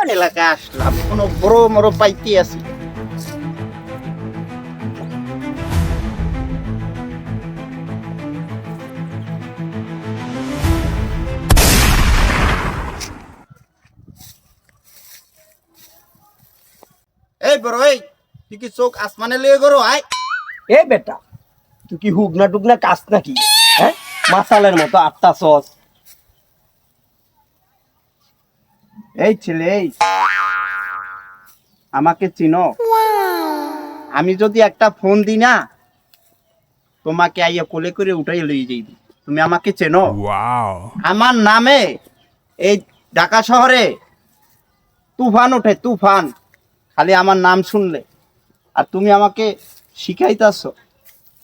আর এলাকায় আসলাম, কোনো বড় মরো আছি। এই বড়, এই, তুই কি চোখ আসমানে লিয়ে করো আয়। এ বেটা, তুই কি হুগনা টুকনা কাজ নাকি? হ্যাঁ? মাসালের মতো আটটা সস এই ছেলে এই। আমাকে চিনো। আমি যদি একটা ফোন দিই না তোমাকে আইয়া কোলে করে উঠাই লই যাইবি। তুমি আমাকে চেনো। আমার নামে এই ঢাকা শহরে তুফান ওঠে তুফান। খালি আমার নাম শুনলে। আর তুমি আমাকে শিখাইতাছ।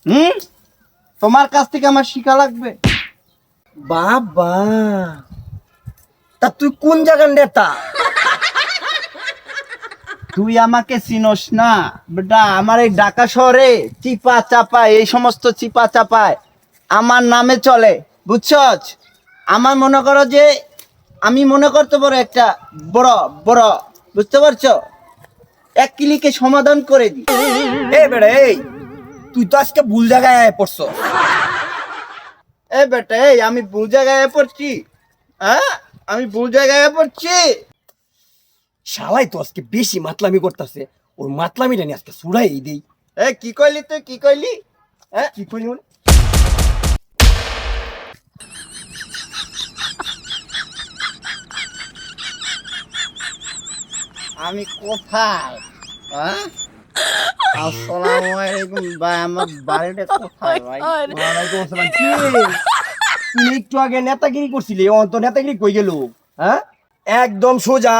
হুম? তোমার কাছ থেকে আমার শিখা লাগবে। বাবা। তা তুই কোন জায়গার নেতা? তুই আমাকে চিনস না। বেটা আমার এই ঢাকা শহরে চিপা চাপা এই সমস্ত চিপা চাপায় আমার নামে চলে বুঝছস? আমার মনে করো যে আমি মনে করতে পারো একটা বড় বড় বুঝতে পারছ? এক ক্লিকে সমাধান করে দিই। এ বেটা এই তুই তো আজকে ভুল জায়গায় আয় পড়ছ। এ বেটা এই আমি ভুল জায়গায় পড়ছি। হ্যাঁ? আমি ভুল জায়গায় পড়ছি। শালাই তো আজকে বেশি মাতলামি করতেছে। ওর মাতলামিটা নিয়ে আজকে সুরাই দেই। এ কি কইলি তুই? কি কইলি? হ্যাঁ কি করি মানে? আমি কোথায়? হ্যাঁ আসসালামু আলাইকুম ভাই আমার বাড়িটা কোথায় ভাই? ওয়ালাইকুম আসসালাম। কি? একটু আগে নেতাগিরি করছিলি অন্ত নেতাগিরি কই গেল? হ্যাঁ? একদম সোজা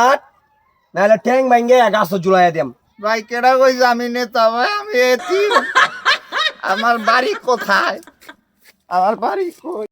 নাহলে ট্যাং ভাঙ্গে গাছ জুলাই দেম। ভাই, কেডা কই আমি নেতা? ভাই, আমি এতি আমার বাড়ি কোথায়? আমার বাড়ি কই?